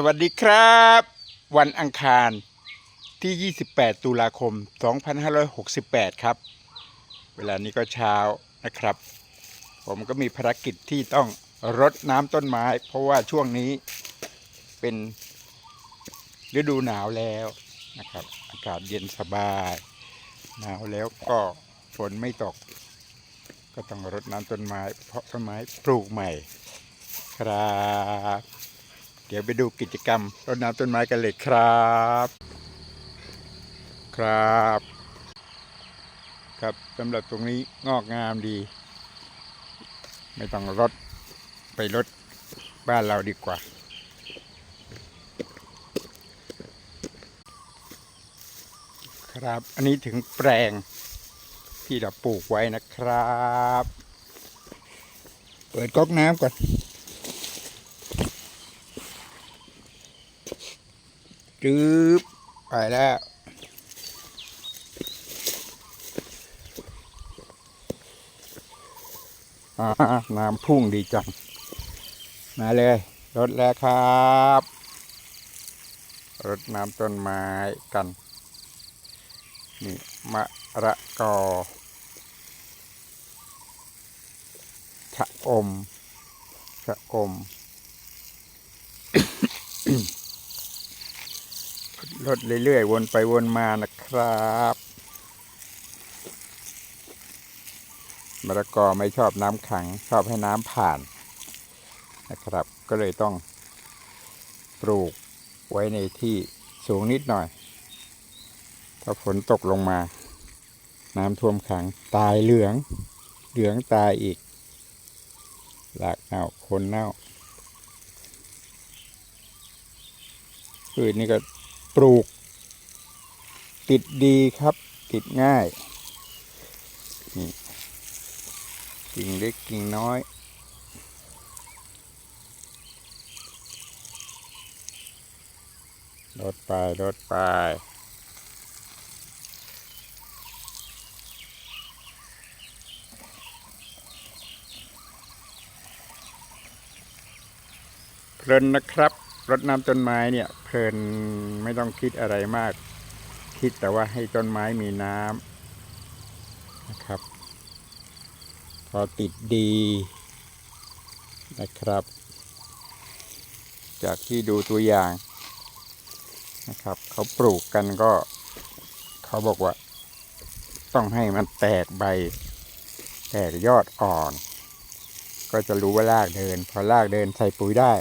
สวัสดีครับ วันอังคารที่ 28 ตุลาคม 2568 ครับ เวลานี้ก็เช้านะครับ ผมก็มีภารกิจที่ต้องรดน้ำต้นไม้ เพราะว่าช่วงนี้เป็นฤดูหนาวแล้วนะครับ อากาศเย็นสบาย หนาวแล้วก็ฝนไม่ตก ก็ต้องรดน้ำต้นไม้ เพราะต้นไม้ปลูกใหม่ครับ เดี๋ยวไปดูกิจกรรมรดน้ำต้นไม้กันเลยครับ ครับ ครับสำหรับตรงนี้งอกงามดี ไม่ต้องรดไปรดบ้านเราดีกว่า ครับ อันนี้ถึงแปลงที่เราปลูกไว้นะครับ เปิดก๊อกน้ำก่อน จืบไปแล้วน้ำพุ่งดีจัง มาเลยรดแล้วครับรดน้ำต้นไม้กัน นี่มะระกอชะอมชะอม รถเรื่อยๆ วนไปวนมานะครับมะละกอไม่ชอบน้ำขังชอบให้น้ำผ่านนะครับ ก็เลยต้องปลูกไว้ในที่สูงนิดหน่อย ถ้าฝนตกลงมา น้ำท่วมขังตายเหลือง เหลืองตายอีก หลากเน่าคนเน่าพืชนี่ก็ ปลูก ติดดีครับ ติดง่ายนี่กิ่งเล็กกิ่งน้อยลดไปลดไปเพลินนะครับ รดน้ำต้นไม้เนี่ย เพลินไม่ต้องคิดอะไรมาก คิดแต่ว่าให้ต้นไม้มีน้ำนะครับ พอติดดีนะครับ จากที่ดูตัวอย่างนะครับ เขาปลูกกันก็ เขาบอกว่า ต้องให้มันแตกใบ แตกยอดอ่อน ก็จะรู้ว่ารากเดิน พอรากเดินใส่ปุ๋ยได้